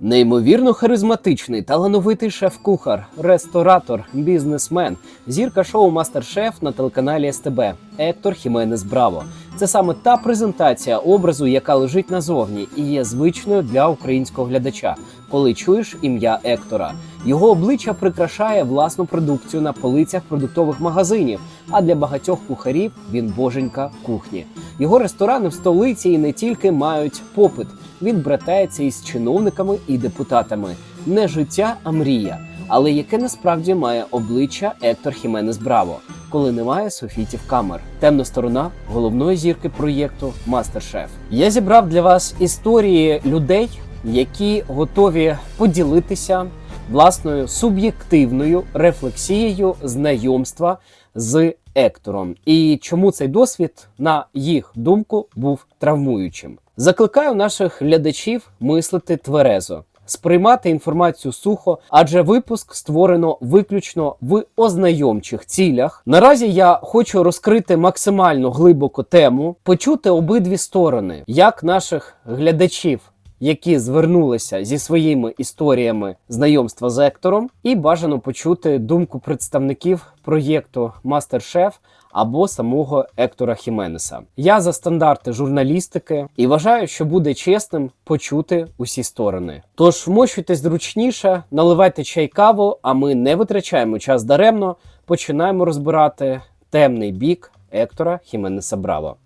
Неймовірно харизматичний, талановитий шеф-кухар, ресторатор, бізнесмен, зірка шоу Мастер-Шеф на телеканалі СТБ Ектор Хіменес Браво. Це саме та презентація образу, яка лежить назовні і є звичною для українського глядача, коли чуєш ім'я Ектора. Його обличчя прикрашає власну продукцію на полицях продуктових магазинів. А для багатьох кухарів він боженька кухні. Його ресторани в столиці і не тільки мають попит. Він братається із чиновниками і депутатами. Не життя, а мрія. Але яке насправді має обличчя Ектор Хіменес Браво, коли немає софітів камер. Темна сторона головної зірки проєкту Мастер-Шеф. Я зібрав для вас історії людей, які готові поділитися власною суб'єктивною рефлексією знайомства з Ектором, і чому цей досвід, на їх думку, був травмуючим. Закликаю наших глядачів мислити тверезо. Сприймати інформацію сухо, адже випуск створено виключно в ознайомчих цілях. Наразі я хочу розкрити максимально глибоко тему, почути обидві сторони, як наших глядачів, які звернулися зі своїми історіями знайомства з Ектором, і бажано почути думку представників проєкту Мастер-Шеф або самого Ектора Хіменеса. Я за стандарти журналістики і вважаю, що буде чесним почути усі сторони. Тож вмощуйтесь зручніше, наливайте чай каву, а ми не витрачаємо час даремно. Починаємо розбирати темний бік Ектора Хіменеса Браво.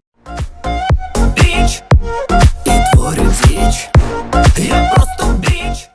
Біч і творю діч. Я просто біч.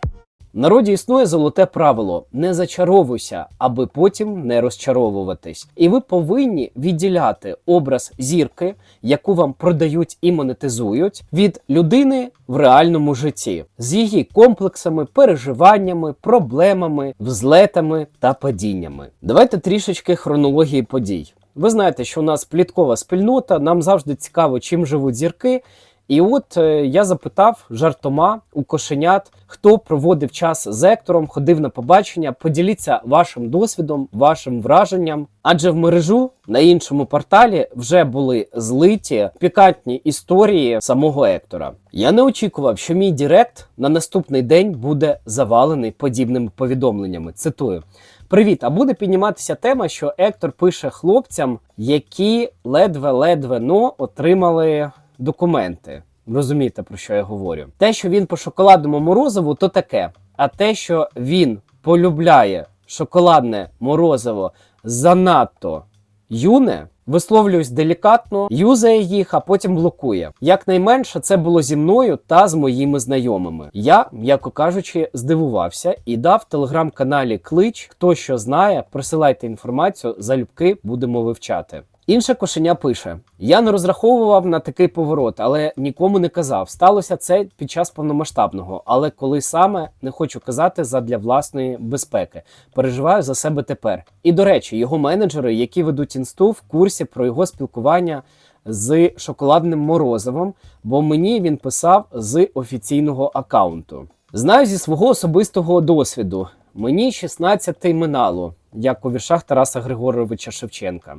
Народі існує золоте правило: не зачаровуйся, аби потім не розчаровуватись. І ви повинні відділяти образ зірки, яку вам продають і монетизують, від людини в реальному житті з її комплексами, переживаннями, проблемами, взлетами та падіннями. Давайте трішечки хронології подій. Ви знаєте, що у нас пліткова спільнота, нам завжди цікаво, чим живуть зірки. І от е, я запитав жартома у кошенят, хто проводив час з ектором, ходив на побачення. Поділіться вашим досвідом, вашим враженням. Адже в мережу на іншому порталі вже були злиті пікантні історії самого Ектора. Я не очікував, що мій Дірект на наступний день буде завалений подібними повідомленнями. Цитую. Привіт! А буде підніматися тема, що Ектор пише хлопцям, які ледве-ледве но отримали документи. Розумієте, про що я говорю? Те, що він по шоколадному морозиву, то таке. А те, що він полюбляє шоколадне морозиво занадто юне, висловлююсь делікатно, юзає їх, а потім блокує. Якнайменше це було зі мною та з моїми знайомими. Я, м'яко кажучи, здивувався і дав телеграм-каналі клич. Хто що знає, присилайте інформацію, залюбки будемо вивчати. Інше кошеня пише: Я не розраховував на такий поворот, але нікому не казав. Сталося це під час повномасштабного, але коли саме не хочу казати задля власної безпеки. Переживаю за себе тепер. І до речі, його менеджери, які ведуть інсту, в курсі про його спілкування з шоколадним морозивом, бо мені він писав з офіційного акаунту. Знаю зі свого особистого досвіду. Мені 16 минало, як у віршах Тараса Григоровича Шевченка.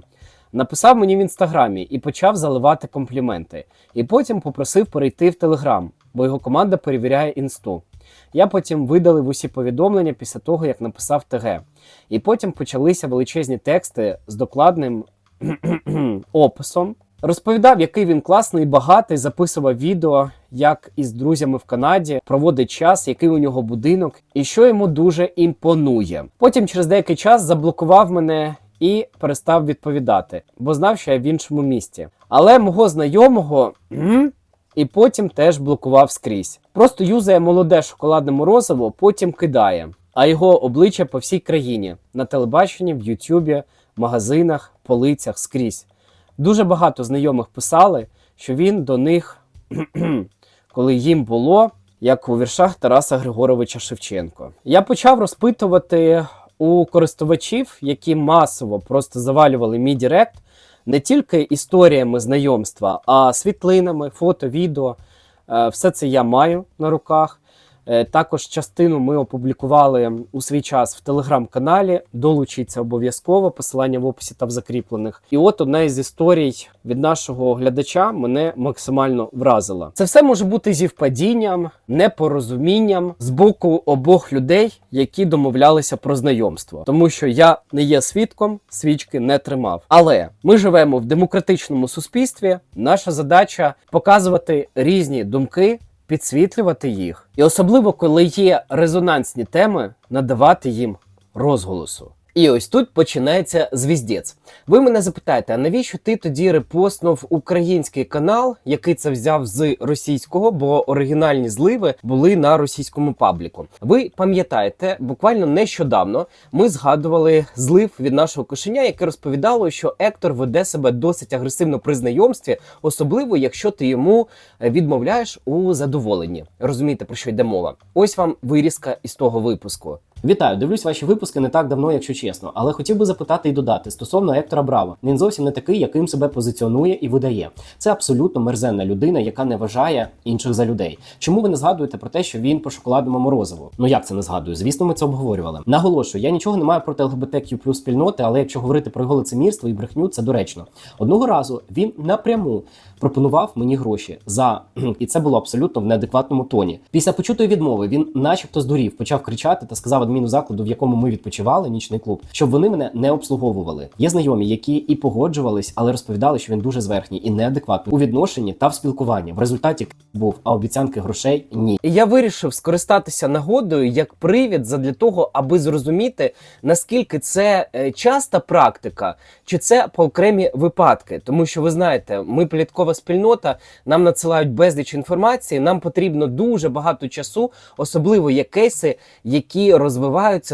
Написав мені в інстаграмі і почав заливати компліменти. І потім попросив перейти в Телеграм, бо його команда перевіряє інсту. Я потім видалив усі повідомлення після того, як написав ТГ. І потім почалися величезні тексти з докладним описом. Розповідав, який він класний багатий, записував відео, як із друзями в Канаді проводить час, який у нього будинок, і що йому дуже імпонує. Потім через деякий час заблокував мене і перестав відповідати, бо знав, що я в іншому місті. Але мого знайомого і потім теж блокував скрізь. Просто юзає молоде шоколадне морозиво, потім кидає. А його обличчя по всій країні на телебаченні, в Ютубі, магазинах, полицях скрізь. Дуже багато знайомих писали, що він до них, коли їм було, як у віршах Тараса Григоровича Шевченко. Я почав розпитувати у користувачів, які масово просто завалювали мій Директ, не тільки історіями знайомства, а світлинами, фото, відео. Е, Все це я маю на руках. Е, Також частину ми опублікували у свій час в телеграм-каналі. Долучіться обов'язково, посилання в описі та в закріплених. І от одна із історій від нашого глядача мене максимально вразила. Це все може бути зівпадінням, непорозумінням з боку обох людей, які домовлялися про знайомство, тому що я не є свідком, свічки не тримав. Але ми живемо в демократичному суспільстві. Наша задача показувати різні думки підсвітлювати їх, і особливо коли є резонансні теми, надавати їм розголосу. І ось тут починається звіздець. Ви мене запитаєте, а навіщо ти тоді репостнув український канал, який це взяв з російського, бо оригінальні зливи були на російському пабліку. Ви пам'ятаєте, буквально нещодавно ми згадували злив від нашого кошеня, яке розповідало, що Ектор веде себе досить агресивно при знайомстві, особливо якщо ти йому е, відмовляєш у задоволенні. Розумієте, про що йде мова? Ось вам вирізка із того випуску. Вітаю, дивлюсь ваші випуски не так давно, якщо чесно, але хотів би запитати і додати стосовно Ектора Браво. Він зовсім не такий, яким себе позиціонує і видає. Це абсолютно мерзенна людина, яка не вважає інших за людей. Чому ви не згадуєте про те, що він по шоколадному морозиву? Ну як це не згадую? Звісно, ми це обговорювали. Наголошую, я нічого не маю проти ЛГБТQ плюс спільноти, але якщо говорити про його лицемірство і брехню, це доречно. Одного разу він напряму пропонував мені гроші за і це було абсолютно в неадекватному тоні. Після почутої відмови він, начебто, здурів, почав кричати та сказав адміну закладу, в якому ми відпочивали, нічний клуб, щоб вони мене не обслуговували. Є знайомі, які і погоджувались, але розповідали, що він дуже зверхній і неадекватний у відношенні та в спілкуванні. В результаті був, а обіцянки грошей ні. Я вирішив скористатися нагодою як привід задля того, аби зрозуміти наскільки це е, часта практика, чи це по окремі випадки. Тому що ви знаєте, ми пліткова спільнота, нам надсилають безліч інформації. Нам потрібно дуже багато часу, особливо є кейси, які розвиваються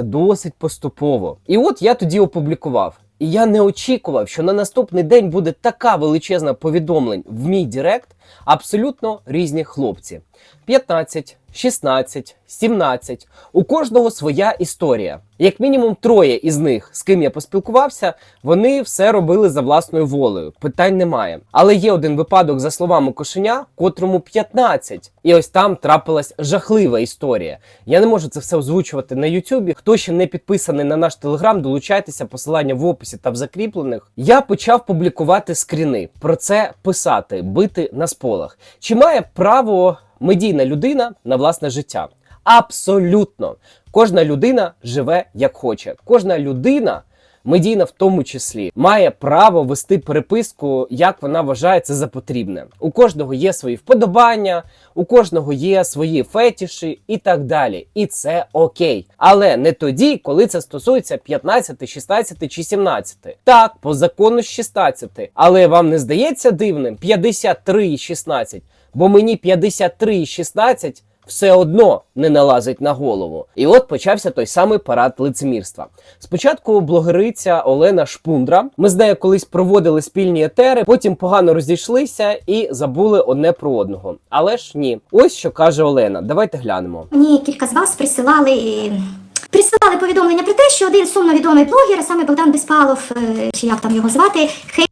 досить поступово. І от я тоді опублікував. І я не очікував, що на наступний день буде така величезна повідомлень в мій Директ. Абсолютно різні хлопці: 15, 16, 17. У кожного своя історія. Як мінімум, троє із них, з ким я поспілкувався, вони все робили за власною волею. Питань немає. Але є один випадок, за словами кошеня, котрому 15. І ось там трапилась жахлива історія. Я не можу це все озвучувати на Ютубі. Хто ще не підписаний на наш телеграм, долучайтеся, посилання в описі та в закріплених. Я почав публікувати скріни, про це писати, бити на сполах. Чи має право медійна людина на власне життя? Абсолютно. Кожна людина живе як хоче. Кожна людина, медійна в тому числі, має право вести переписку, як вона вважає це за потрібне. У кожного є свої вподобання, у кожного є свої фетіші і так далі. І це окей. Але не тоді, коли це стосується 15, 16 чи 17. Так, по закону з 16. Але вам не здається дивним 53 і 16? Бо мені 53 і 16 все одно не налазить на голову. І от почався той самий парад лицемірства. Спочатку блогериця Олена Шпундра. Ми з нею колись проводили спільні етери, потім погано розійшлися і забули одне про одного. Але ж ні, ось що каже Олена. Давайте глянемо. Мені кілька з вас присилали. Присилали повідомлення про те, що один сумно відомий блогер, саме Богдан Безпалов, е, чи як там його звати, хей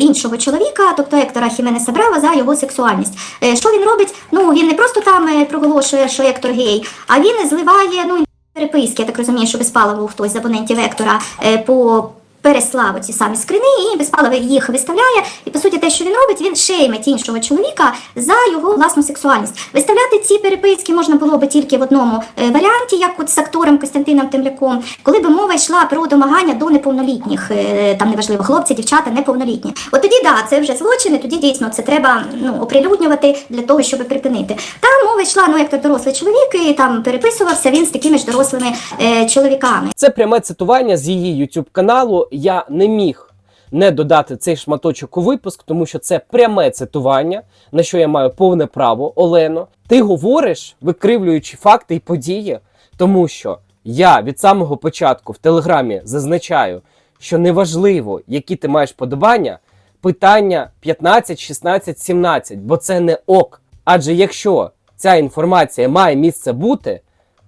іншого чоловіка, тобто Ектора Хіменеса Сабрава, за його сексуальність. Е, Що він робить? Ну він не просто там е, проголошує, що Ектор гей, а він зливає ну переписки. Я так розумію, що Безпалов був хтось з абонентів Ектора е, по. Переслав ці самі скрини і Безпалов їх виставляє. І по суті, те, що він робить, він шеймить іншого чоловіка за його власну сексуальність. Виставляти ці переписки можна було би тільки в одному е, варіанті, як от з актором Костянтином Темляком, коли би мова йшла про домагання до неповнолітніх, е, там неважливо, хлопці, дівчата, неповнолітні. От тоді да, це вже злочини, тоді дійсно це треба ну оприлюднювати для того, щоб припинити. Там мова йшла, ну як то дорослий чоловік, і там переписувався він з такими ж дорослими е, чоловіками. Це пряме цитування з її YouTube каналу. Я не міг не додати цей шматочок у випуск, тому що це пряме цитування, на що я маю повне право. Олено, ти говориш, викривлюючи факти і події, тому що я від самого початку в телеграмі зазначаю, що неважливо, які ти маєш подобання, питання 15, 16, 17, бо це не ок. Адже якщо ця інформація має місце бути,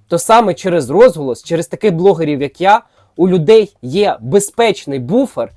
то саме через розголос, через таких блогерів, як я, у людей є безпечний буфер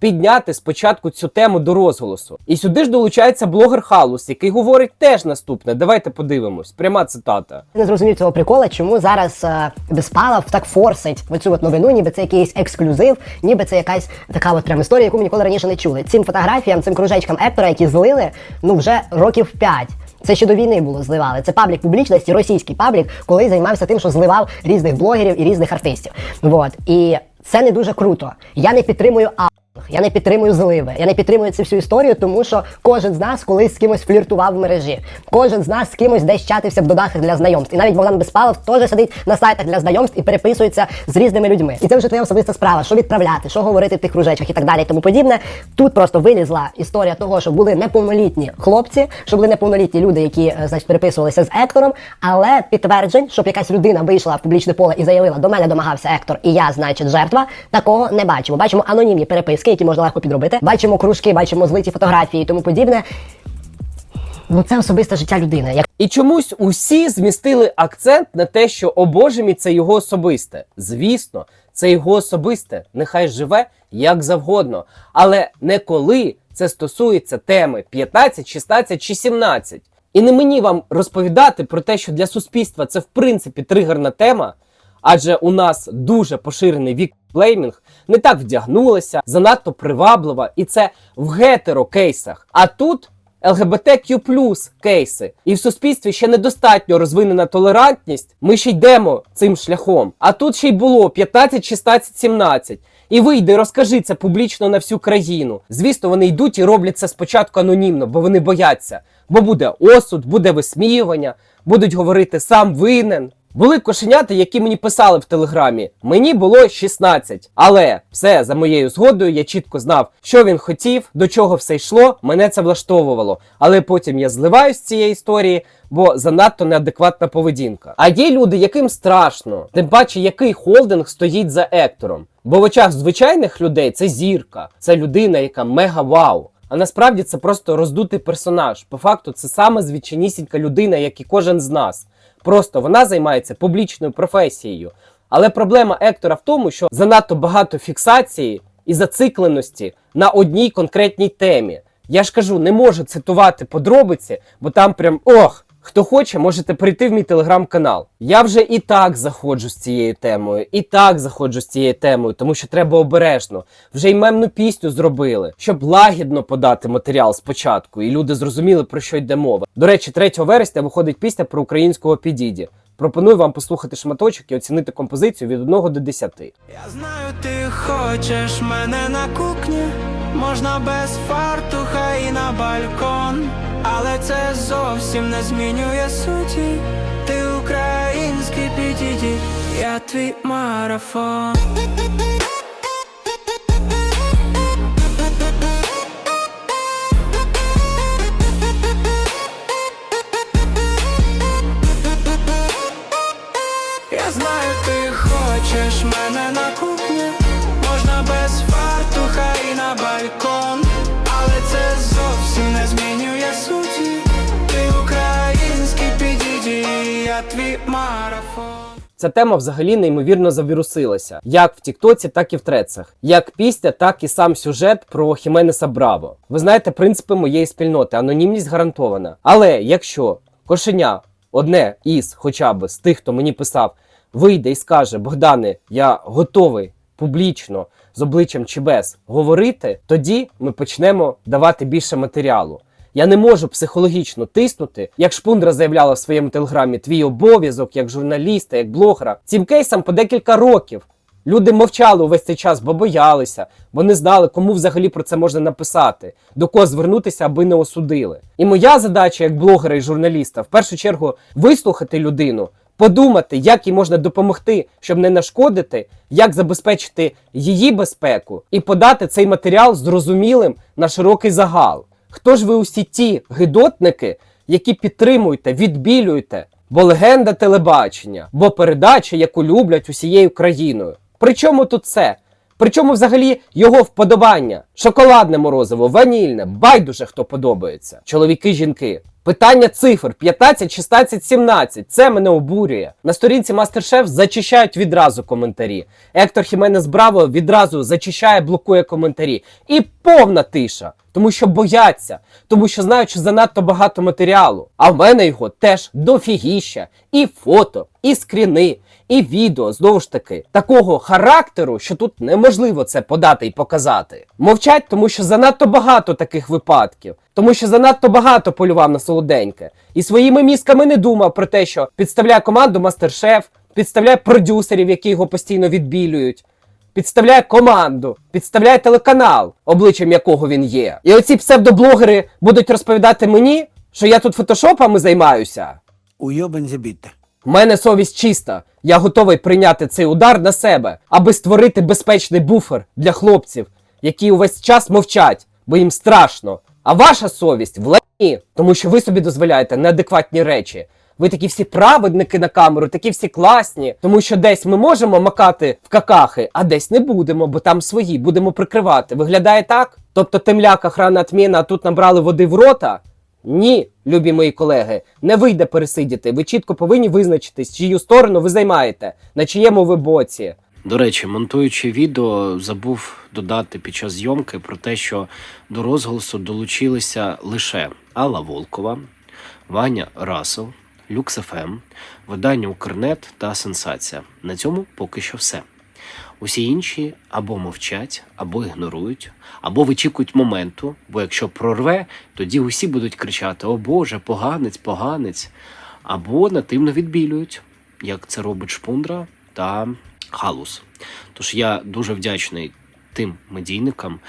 підняти спочатку цю тему до розголосу. І сюди ж долучається блогер Халус, який говорить теж наступне. Давайте подивимось. Пряма цитата. не зрозумів цього прикола, чому зараз е, Безпалов так форсить оцю от новину, ніби це якийсь ексклюзив, ніби це якась така от прям історія, яку ми ніколи раніше не чули. Цим фотографіям, цим кружечкам Ектора, які злили, ну вже років 5. Це ще до війни було зливали. Це паблік публічності, російський паблік, коли займався тим, що зливав різних блогерів і різних артистів. Вот. І це не дуже круто. Я не підтримую а. Я не підтримую зливи, я не підтримую цю всю історію, тому що кожен з нас колись з кимось фліртував в мережі. Кожен з нас з кимось десь чатився в додатках для знайомств. І навіть Богдан Безпалов теж сидить на сайтах для знайомств і переписується з різними людьми. І це вже твоя особиста справа, що відправляти, що говорити в тих кружечках і так далі. І тому подібне. Тут просто вилізла історія того, що були неповнолітні хлопці, що були неповнолітні люди, які е, значить переписувалися з Ектором, але підтверджень, щоб якась людина вийшла в публічне поле і заявила, до мене домагався Ектор, і я, значить, жертва. Такого не бачимо. Бачимо анонімні переписки, які можна легко підробити. Бачимо кружки, бачимо злиті фотографії і тому подібне. Ну це особисте життя людини. І чомусь усі змістили акцент на те, що о Боже мій, це його особисте. Звісно, це його особисте. Нехай живе як завгодно. Але не коли це стосується теми 15, 16 чи 17. І не мені вам розповідати про те, що для суспільства це в принципі тригерна тема. Адже у нас дуже поширений вік плеймінг, не так вдягнулися, занадто приваблива, і це в гетеро кейсах. А тут ЛГБТQ кейси. І в суспільстві ще недостатньо розвинена толерантність. Ми ще йдемо цим шляхом. А тут ще й було 15, 16, 17. І вийди, розкажи це публічно на всю країну. Звісно, вони йдуть і роблять це спочатку анонімно, бо вони бояться. Бо буде осуд, буде висміювання, будуть говорити сам винен. Були кошенята, які мені писали в телеграмі. Мені було 16. Але все за моєю згодою я чітко знав, що він хотів, до чого все йшло. Мене це влаштовувало. Але потім я зливаюсь з цієї історії, бо занадто неадекватна поведінка. А є люди, яким страшно, тим паче, який холдинг стоїть за ектором. Бо в очах звичайних людей це зірка, це людина, яка мега вау. А насправді це просто роздутий персонаж. По факту, це саме звичайнісінька людина, як і кожен з нас. Просто вона займається публічною професією. Але проблема Ектора в тому, що занадто багато фіксації і зацикленості на одній конкретній темі. Я ж кажу, не можу цитувати подробиці, бо там прям ох. Хто хоче, можете прийти в мій телеграм-канал. Я вже і так заходжу з цією темою, і так заходжу з цією темою, тому що треба обережно. Вже й мемну пісню зробили, щоб лагідно подати матеріал спочатку, і люди зрозуміли, про що йде мова. До речі, 3 вересня виходить пісня про українського підіді. Пропоную вам послухати шматочок і оцінити композицію від 1 до 10. Я знаю, ти хочеш мене на кухні, можна без фартуха і на балкон, але це зовсім не змінює суті. Ти український підійди, я твій марафон. Я твій марафон. Ця тема взагалі неймовірно завірусилася, як в Тіктоці, так і в Трецах, як пісня, так і сам сюжет про Хіменеса Браво. Ви знаєте принципи моєї спільноти, анонімність гарантована. Але якщо кошеня одне із, хоча б з тих, хто мені писав, вийде і скаже: Богдане, я готовий публічно з обличчям чи без говорити, тоді ми почнемо давати більше матеріалу. Я не можу психологічно тиснути, як Шпундра заявляла в своєму телеграмі, твій обов'язок як журналіста, як блогера. Цим кейсам по декілька років. Люди мовчали увесь цей час, бо боялися, бо не знали, кому взагалі про це можна написати, до кого звернутися, аби не осудили. І моя задача як блогера і журналіста в першу чергу вислухати людину, подумати, як їй можна допомогти, щоб не нашкодити, як забезпечити її безпеку, і подати цей матеріал зрозумілим на широкий загал. Хто ж ви усі ті гидотники, які підтримуєте, відбілюєте, бо легенда телебачення, бо передача, яку люблять усією країною. Причому тут це? Причому взагалі його вподобання: шоколадне морозиво, ванільне, байдуже хто подобається. Чоловіки, жінки. Питання цифр 15, 16, 17. Це мене обурює. На сторінці MasterChef зачищають відразу коментарі. Ектор Хіменес Браво відразу зачищає, блокує коментарі. І повна тиша. Тому що бояться, тому що знають, що занадто багато матеріалу. А в мене його теж дофігіща. І фото, і скріни, і відео, знову ж таки, такого характеру, що тут неможливо це подати і показати. Мовчать, тому що занадто багато таких випадків, тому що занадто багато полював на солоденьке. І своїми мізками не думав про те, що підставляє команду Мастер-Шеф, підставляє продюсерів, які його постійно відбілюють. Підставляє команду, підставляє телеканал, обличчям якого він є. І оці псевдоблогери будуть розповідати мені, що я тут фотошопами займаюся. Уйобан забіте. У мене совість чиста. Я готовий прийняти цей удар на себе, аби створити безпечний буфер для хлопців, які увесь час мовчать, бо їм страшно. А ваша совість в лені, тому що ви собі дозволяєте неадекватні речі. Ви такі всі праведники на камеру, такі всі класні, тому що десь ми можемо макати в какахи, а десь не будемо, бо там свої, будемо прикривати. Виглядає так? Тобто темляк, охрана отміна, а тут набрали води в рота? Ні, любі мої колеги, не вийде пересидіти. Ви чітко повинні визначитись, чию сторону ви займаєте, на чиєму ви боці. До речі, монтуючи відео, забув додати під час зйомки про те, що до розголосу долучилися лише Алла Волкова, Ваня Расел, Люкс ФМ, видання Укрнет та Сенсація. На цьому поки що все. Усі інші або мовчать, або ігнорують, або вичікують моменту, бо якщо прорве, тоді усі будуть кричати: О Боже, поганець, поганець, або нативно відбілюють, як це робить Шпундра та Халус. Тож я дуже вдячний тим медійникам,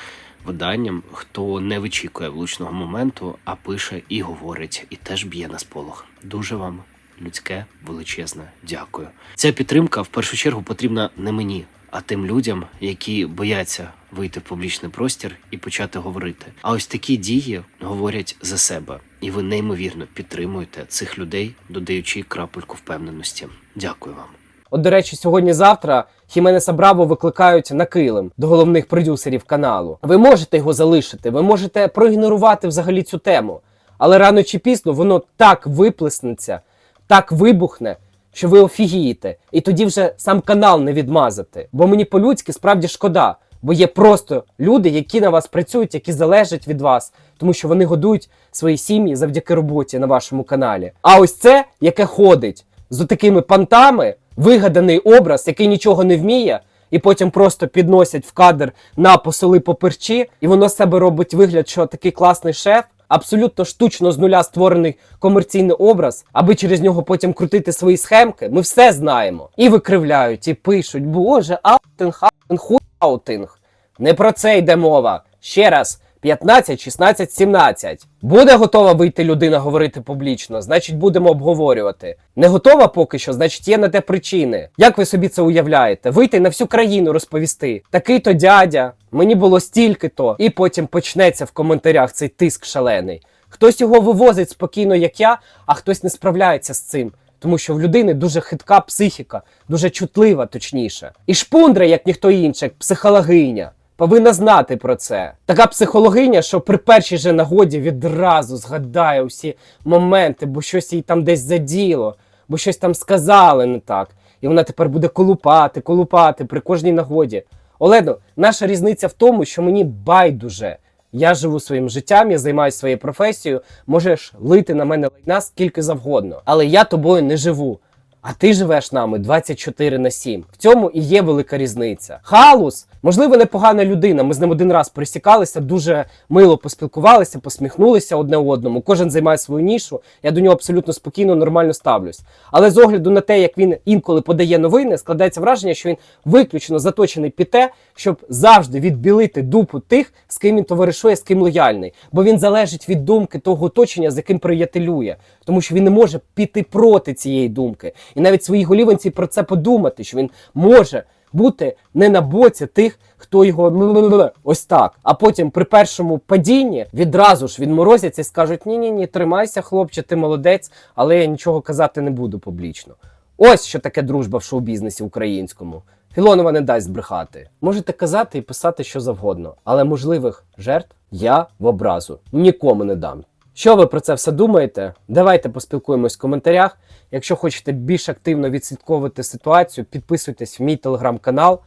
виданням, хто не вичікує влучного моменту, а пише і говорить, і теж б'є на сполох. Дуже вам людське величезне дякую. Ця підтримка в першу чергу потрібна не мені, а тим людям, які бояться вийти в публічний простір і почати говорити. А ось такі дії говорять за себе, і ви неймовірно підтримуєте цих людей, додаючи крапельку впевненості. Дякую вам. От, до речі, сьогодні-завтра Хіменеса Браво викликають на килим до головних продюсерів каналу. Ви можете його залишити, ви можете проігнорувати взагалі цю тему. Але рано чи пізно воно так виплеснеться, так вибухне, що ви офігієте. І тоді вже сам канал не відмазати. Бо мені по-людськи справді шкода. Бо є просто люди, які на вас працюють, які залежать від вас, тому що вони годують свої сім'ї завдяки роботі на вашому каналі. А ось це, яке ходить з такими пантами, вигаданий образ, який нічого не вміє, і потім просто підносять в кадр на посоли поперчі, і воно з себе робить вигляд, що такий класний шеф. Абсолютно штучно з нуля створений комерційний образ, аби через нього потім крутити свої схемки. Ми все знаємо. І викривляють, і пишуть: Боже, аутинг, аутинг, хуй аутинг. Не про це йде мова. Ще раз. 15, 16, 17. Буде готова вийти людина говорити публічно, значить будемо обговорювати. Не готова поки що, значить є на те причини. Як ви собі це уявляєте? Вийти на всю країну розповісти. Такий то дядя, мені було стільки то, і потім почнеться в коментарях цей тиск шалений. Хтось його вивозить спокійно, як я, а хтось не справляється з цим. Тому що в людини дуже хитка психіка, дуже чутлива, точніше. І шпундра, як ніхто інший, психологиня. Повинна знати про це. Така психологиня, що при першій же нагоді відразу згадає усі моменти, бо щось їй там десь заділо, бо щось там сказали не так. І вона тепер буде колупати, колупати при кожній нагоді. Олено, наша різниця в тому, що мені байдуже. Я живу своїм життям, я займаюся своєю професією. Можеш лити на мене лайна скільки завгодно. Але я тобою не живу. А ти живеш нами 24 на 7. В цьому і є велика різниця. Халус, можливо, непогана людина. Ми з ним один раз пересікалися, дуже мило поспілкувалися, посміхнулися одне одному. Кожен займає свою нішу. Я до нього абсолютно спокійно, нормально ставлюсь. Але з огляду на те, як він інколи подає новини, складається враження, що він виключно заточений під те, щоб завжди відбілити дупу тих, з ким він товаришує, з ким лояльний. Бо він залежить від думки того оточення, з яким приятелює, тому що він не може піти проти цієї думки. І навіть своїй голіванці про це подумати, що він може бути не на боці тих, хто його ось так. А потім при першому падінні відразу ж відморозяться і скажуть: ні, ні, ні, тримайся, хлопче, ти молодець, але я нічого казати не буду публічно. Ось що таке дружба в шоу-бізнесі українському. Філонова не дасть збрехати. Можете казати і писати що завгодно, але можливих жертв я в образу нікому не дам. Що ви про це все думаєте? Давайте поспілкуємось в коментарях. Якщо хочете більш активно відслідковувати ситуацію, підписуйтесь в мій телеграм-канал.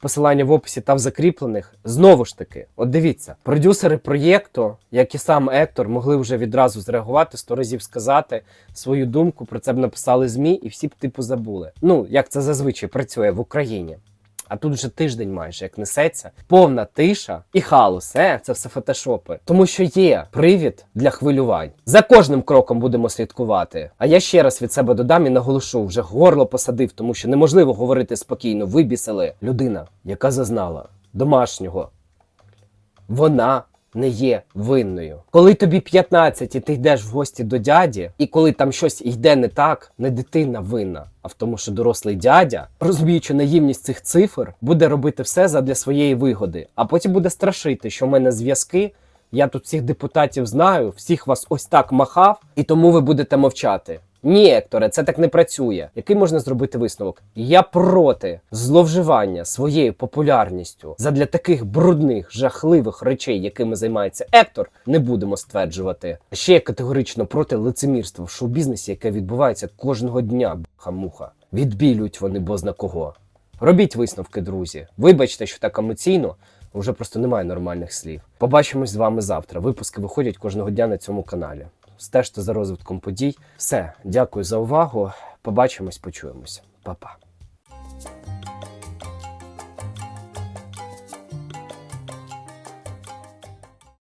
Посилання в описі та в закріплених. Знову ж таки, от дивіться, продюсери проєкту, як і сам Ектор, могли вже відразу зреагувати, сто разів сказати свою думку. Про це б написали ЗМІ, і всі б типу забули. Ну як це зазвичай працює в Україні. А тут вже тиждень майже як несеться, повна тиша і хаос. Е, це все фотошопи. Тому що є привід для хвилювань. За кожним кроком будемо слідкувати. А я ще раз від себе додам і наголошу, вже горло посадив, тому що неможливо говорити спокійно. Вибісили людина, яка зазнала домашнього. Вона не є винною. Коли тобі 15 і ти йдеш в гості до дяді, і коли там щось йде не так, не дитина винна, а в тому, що дорослий дядя, розуміючи наївність цих цифр, буде робити все задля своєї вигоди, а потім буде страшити, що в мене зв'язки. Я тут всіх депутатів знаю, всіх вас ось так махав, і тому ви будете мовчати. Ні, Екторе, це так не працює. Який можна зробити висновок? Я проти зловживання своєю популярністю задля таких брудних, жахливих речей, якими займається Ектор, не будемо стверджувати. Ще я категорично проти лицемірства в шоу-бізнесі, яке відбувається кожного дня. Бха-муха. Відбілюють вони бозна кого. Робіть висновки, друзі. Вибачте, що так емоційно. Вже просто немає нормальних слів. Побачимось з вами завтра. Випуски виходять кожного дня на цьому каналі. Стежте за розвитком подій. Все, дякую за увагу. Побачимось, почуємося. Па-па.